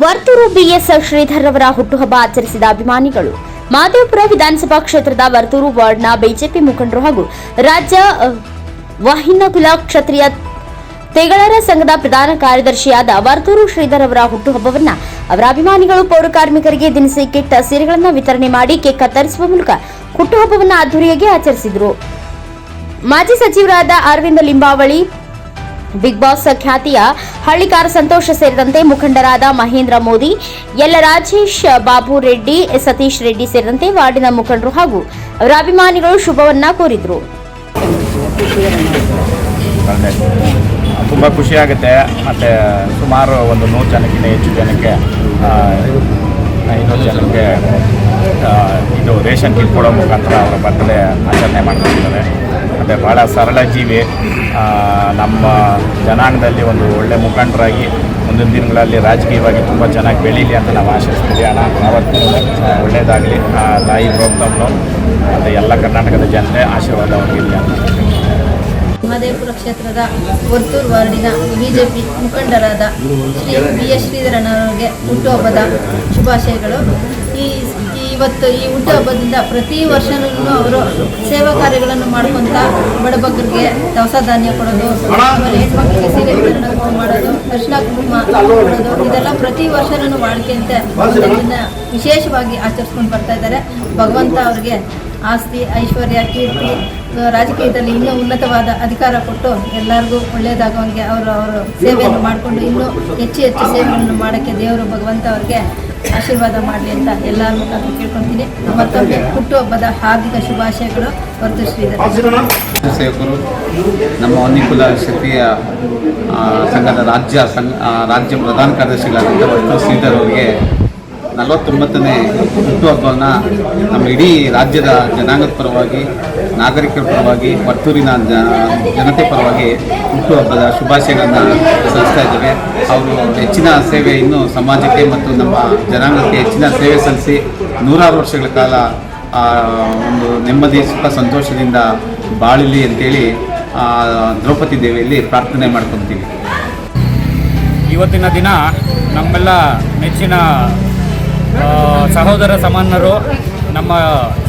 Varthur BS Sridhar ಅವರ ಹುಟ್ಟುಹಬ್ಬ ಆಚರಿಸಿದ ಅಭಿಮಾನಿಗಳು. ಮಾದೇವಪುರ ವಿಧಾನಸಭಾ ಕ್ಷೇತ್ರದ ವರ್ತೂರು ವಾರ್ಡ್ನ ಬಿಜೆಪಿ ಮುಖಂಡರು ಹಾಗೂ ರಾಜ್ಯ ವಾಹಿನಕುಲ ಕ್ಷತ್ರಿಯ ತೆಗಳರ ಸಂಘದ ಪ್ರಧಾನ ಕಾರ್ಯದರ್ಶಿಯಾದ ವರ್ತೂರು ಶ್ರೀಧರ್ ಅವರ ಹುಟ್ಟುಹಬ್ಬವನ್ನ ಅವರ ಅಭಿಮಾನಿಗಳು, ಪೌರ ಕಾರ್ಮಿಕರಿಗೆ ದಿನಸಿ ಕಿಟ್ ಸೀರೆಗಳನ್ನು ವಿತರಣೆ ಮಾಡಿ ಕೇಕ್ ಕತ್ತರಿಸುವ ಮೂಲಕ ಹುಟ್ಟುಹಬ್ಬವನ್ನು ಅದ್ದೂರಿಯಾಗಿ ಆಚರಿಸಿದರು. ಮಾಜಿ ಸಚಿವರಾದ ಅರವಿಂದ ಲಿಂಬಾವಳಿ ಬಿಗ್ ಬಾಸ್ ಖ್ಯಾತಿಯ ಹಳ್ಳಿಕಾರ ಸಂತೋಷ ಸೇರಿದಂತೆ ಮುಖಂಡರಾದ ಮಹೇಂದ್ರ ಮೋದಿ ಎಲ್ಲ ರಾಜೇಶ್ ಬಾಬು ರೆಡ್ಡಿ, ಸತೀಶ್ ರೆಡ್ಡಿ ಸೇರಿದಂತೆ ವಾರ್ಡಿನ ಮುಖಂಡರು ಹಾಗೂ ಅವರ ಅಭಿಮಾನಿಗಳು ಶುಭವನ್ನ ಕೋರಿದ್ರು. ತುಂಬ ಖುಷಿಯಾಗುತ್ತೆ ಮತ್ತು ಸುಮಾರು ಒಂದು ನೂರು ಜನಕ್ಕಿಂತ ಹೆಚ್ಚು ಜನಕ್ಕೆ ಐನೂರು ಜನಕ್ಕೆ ಇದು ರೇಷನ್ ಕಿಟ್ ಕೊಡೋ ಮುಖಾಂತರ ಅವರ ಬರ್ತ್ಡೇ ಆಚರಣೆ ಮಾಡ್ತಿದ್ದಾರೆ ಮತ್ತು ಭಾಳ ಸರಳ ಜೀವಿ. ನಮ್ಮ ಜನಾಂಗದಲ್ಲಿ ಒಂದು ಒಳ್ಳೆ ಮುಖಂಡರಾಗಿ ಮುಂದಿನ ದಿನಗಳಲ್ಲಿ ರಾಜಕೀಯವಾಗಿ ತುಂಬ ಚೆನ್ನಾಗಿ ಬೆಳೀಲಿ ಅಂತ ನಾವು ಆಶಿಸ್ತೀವಿ. ಹಣ ಅವತ್ತು ಒಳ್ಳೆಯದಾಗಲಿ ತಾಯಿ ಪ್ರೋಗ್ರಾಮ್ನು ಮತ್ತು ಎಲ್ಲ ಕರ್ನಾಟಕದ ಜನತೆ ಆಶೀರ್ವಾದ ಅವ್ರಿಗಿರಲಿ ಅಂತ ಮಹದೇವಪುರ ಕ್ಷೇತ್ರದ ವರ್ತೂರು ವಾರ್ಡಿನ ಬಿಜೆಪಿ ಮುಖಂಡರಾದ ಶ್ರೀ ಬಿ ಎಸ್ ಶ್ರೀಧರನವರಿಗೆ ಹುಟ್ಟುಹಬ್ಬದ ಶುಭಾಶಯಗಳು. ಈ ಇವತ್ತು ಈ ಹುಟ್ಟುಹಬ್ಬದಿಂದ ಪ್ರತಿ ವರ್ಷನೂ ಅವರು ಸೇವಾ ಕಾರ್ಯಗಳನ್ನು ಮಾಡ್ಕೊಂತ ಬಡಬಗ್ಗರಿಗೆ ದವಸ ಧಾನ್ಯ ಕೊಡೋದು, ಆಮೇಲೆ ಹೆಣ್ಮಕ್ಳಿಗೆ ಸೀರೆ ವಿತರಣೆ ಮಾಡೋದು, ಅರಿಶಿನ ಕುಂಕುಮ ಕೊಡೋದು, ಇದೆಲ್ಲ ಪ್ರತಿ ವರ್ಷನೂ ಮಾಡ್ಕೊಂತ ವಿಶೇಷವಾಗಿ ಆಚರಿಸ್ಕೊಂಡು ಬರ್ತಾ ಇದ್ದಾರೆ. ಭಗವಂತ ಅವ್ರಿಗೆ ಆಸ್ತಿ, ಐಶ್ವರ್ಯ, ಕೀರ್ತಿ, ರಾಜಕೀಯದಲ್ಲಿ ಇನ್ನೂ ಉನ್ನತವಾದ ಅಧಿಕಾರ ಕೊಟ್ಟು ಎಲ್ಲರಿಗೂ ಒಳ್ಳೆಯದಾಗುವಂಗೆ ಅವರು ಅವರು ಸೇವೆಯನ್ನು ಮಾಡಿಕೊಂಡು ಇನ್ನೂ ಹೆಚ್ಚು ಹೆಚ್ಚು ಸೇವೆಗಳನ್ನು ಮಾಡೋಕ್ಕೆ ದೇವರು ಭಗವಂತ ಅವ್ರಿಗೆ ಆಶೀರ್ವಾದ ಮಾಡಲಿ ಅಂತ ಎಲ್ಲರ ಮುಖಾಂತರ ಕೇಳ್ಕೊತೀನಿ ಮತ್ತೊಮ್ಮೆ ಹುಟ್ಟುಹಬ್ಬದ ಹಾರ್ದಿಕ ಶುಭಾಶಯಗಳು ಹೊರತು ಶ್ರೀಧರ್. ಸೇವಕರು ನಮ್ಮ ಅನ್ನಿಕುಲ ಶಕ್ತಿಯ ಸಂಘದ ರಾಜ್ಯ, ಸಂಘ ರಾಜ್ಯ ಪ್ರಧಾನ ಕಾರ್ಯದರ್ಶಿಗಳಾದಂಥ ಹೊರತು ಶ್ರೀಧರ್ ಅವರಿಗೆ ನಲವತ್ತೊಂಬತ್ತನೇ ಹುಟ್ಟುಹಬ್ಬವನ್ನು ನಮ್ಮ ಇಡೀ ರಾಜ್ಯದ ಜನಾಂಗದ ಪರವಾಗಿ ನಾಗರಿಕರ ಪರವಾಗಿ ಮತ್ತೂರಿನ ಜನತೆ ಪರವಾಗಿ ಹುಟ್ಟುಹಬ್ಬದ ಶುಭಾಶಯಗಳನ್ನು ಸಲ್ಲಿಸ್ತಾ ಇದ್ದೇವೆ. ಅವರು ಹೆಚ್ಚಿನ ಸೇವೆಯನ್ನು ಸಮಾಜಕ್ಕೆ ಮತ್ತು ನಮ್ಮ ಜನಾಂಗಕ್ಕೆ ಹೆಚ್ಚಿನ ಸೇವೆ ಸಲ್ಲಿಸಿ ನೂರಾರು ವರ್ಷಗಳ ಕಾಲ ಒಂದು ನೆಮ್ಮದಿ, ಸುಖ, ಸಂತೋಷದಿಂದ ಬಾಳಲಿ ಅಂತೇಳಿ ದ್ರೌಪದಿ ದೇವಿಯಲ್ಲಿ ಪ್ರಾರ್ಥನೆ ಮಾಡ್ಕೊತೀವಿ. ಇವತ್ತಿನ ದಿನ ನಮ್ಮೆಲ್ಲ ನೆಚ್ಚಿನ ಸಹೋದರ, ಸಮಾನರು ನಮ್ಮ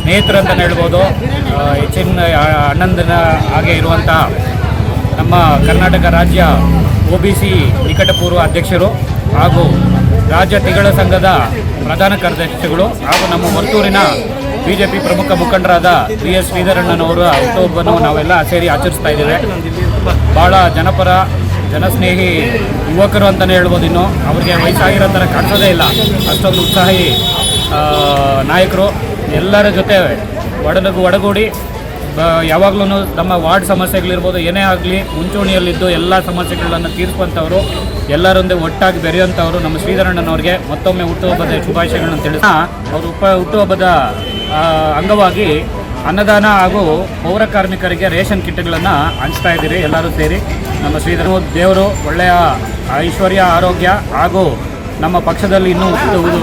ಸ್ನೇಹಿತರು ಅಂತಲೇ ಹೇಳ್ಬೋದು ಹೆಚ್ಚಿನ ಅಣ್ಣಂದನ ಹಾಗೆ ಇರುವಂಥ ನಮ್ಮ ಕರ್ನಾಟಕ ರಾಜ್ಯ ಒ ಬಿ ಸಿ ನಿಕಟಪೂರ್ವ ಅಧ್ಯಕ್ಷರು ಹಾಗೂ ರಾಜ್ಯ ತಿಗಳ ಸಂಘದ ಪ್ರಧಾನ ಕಾರ್ಯದರ್ಶಿಗಳು ಹಾಗೂ ನಮ್ಮ ವರ್ತೂರಿನ ಬಿ ಜೆ ಪಿ ಪ್ರಮುಖ ಮುಖಂಡರಾದ ಬಿ ಎಸ್ ಶ್ರೀಧರಣ್ಣನವರ ಹುಟ್ಟುಹಬ್ಬವನ್ನು ನಾವೆಲ್ಲ ಸೇರಿ ಆಚರಿಸ್ತಾ ಇದ್ದೇವೆ. ಭಾಳ ಜನಪರ, ಜನಸ್ನೇಹಿ ಯುವಕರು ಅಂತಲೇ ಹೇಳ್ಬೋದು ಇನ್ನು. ಅವರಿಗೆ ವಯಸ್ಸಾಗಿರೋ ಥರ ಕಾಣಿಸೋದೇ ಇಲ್ಲ. ಅಷ್ಟೊಂದು ಉತ್ಸಾಹಿ ನಾಯಕರು. ಎಲ್ಲರ ಜೊತೆ ಒಡನಗು ಒಡಗೂಡಿ ಯಾವಾಗಲೂ ನಮ್ಮ ವಾರ್ಡ್ ಸಮಸ್ಯೆಗಳಿರ್ಬೋದು, ಏನೇ ಆಗಲಿ, ಮುಂಚೂಣಿಯಲ್ಲಿದ್ದು ಎಲ್ಲ ಸಮಸ್ಯೆಗಳನ್ನು ತೀರಿಸುವಂಥವ್ರು, ಎಲ್ಲರೊಂದೇ ಒಟ್ಟಾಗಿ ಬೆರೆಯುವಂಥವ್ರು ನಮ್ಮ ಶ್ರೀಧರಣ್ಣನವ್ರಿಗೆ ಮತ್ತೊಮ್ಮೆ ಹುಟ್ಟುಹಬ್ಬದ ಶುಭಾಶಯಗಳನ್ನು ತಿಳಿಸ ಅವರು ಉಪ ಹುಟ್ಟುಹಬ್ಬದ ಅಂಗವಾಗಿ ಅನ್ನದಾನ ಹಾಗೂ ಪೌರ ಕಾರ್ಮಿಕರಿಗೆ ರೇಷನ್ ಕಿಟ್ಗಳನ್ನು ಹಂಚ್ತಾ ಇದ್ದೀರಿ ಎಲ್ಲರೂ ಸೇರಿ. ನಮ್ಮ ಶ್ರೀಧರ ದೇವರು ಒಳ್ಳೆಯ ಐಶ್ವರ್ಯ, ಆರೋಗ್ಯ ಹಾಗೂ ನಮ್ಮ ಪಕ್ಷದಲ್ಲಿ ಇನ್ನೂ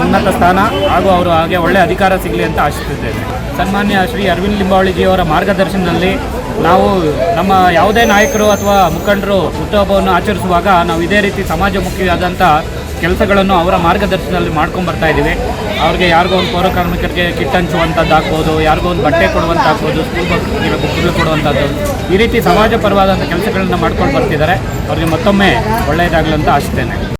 ಉನ್ನತ ಸ್ಥಾನ ಹಾಗೂ ಅವರು ಹಾಗೆ ಒಳ್ಳೆಯ ಅಧಿಕಾರ ಸಿಗಲಿ ಅಂತ ಆಶಿಸುತ್ತೇನೆ ಸನ್ಮಾನ್ಯ ಶ್ರೀ ಅರವಿಂದ್ ಲಿಂಬಾವಳಿಜಿಯವರ ಮಾರ್ಗದರ್ಶನದಲ್ಲಿ ನಾವು ನಮ್ಮ ಯಾವುದೇ ನಾಯಕರು ಅಥವಾ ಮುಖಂಡರು ಹುಟ್ಟುಹಬ್ಬವನ್ನು ಆಚರಿಸುವಾಗ ನಾವು ಇದೇ ರೀತಿ ಸಮಾಜಮುಖಿಯಾದಂಥ ಕೆಲಸಗಳನ್ನು ಅವರ ಮಾರ್ಗದರ್ಶನದಲ್ಲಿ ಮಾಡ್ಕೊಂಡು ಇದ್ದೀವಿ. ಅವ್ರಿಗೆ ಯಾರಿಗೋ ಒಂದು ಪೌರ ಕಾರ್ಮಿಕರಿಗೆ ಕಿಟ್ ಹಂಚುವಂಥದ್ದು ಹಾಕ್ಬೋದು ಯಾರಿಗೋ ಒಂದು ಬಟ್ಟೆ ಕೊಡುವಂಥದ್ದು ಸ್ಕೂಲ್ ಬಸ್ಗಳಿಗೆ ಬುಕ್ಗಳು ಕೊಡುವಂಥದ್ದು, ಈ ರೀತಿ ಸಮಾಜ ಪರವಾದಂಥ ಕೆಲಸಗಳನ್ನು ಮಾಡ್ಕೊಂಡು ಬರ್ತಿದ್ದಾರೆ. ಅವ್ರಿಗೆ ಮತ್ತೊಮ್ಮೆ ಒಳ್ಳೆಯದಾಗಲಿ ಅಂತ ಆಶಿಸ್ತೇನೆ.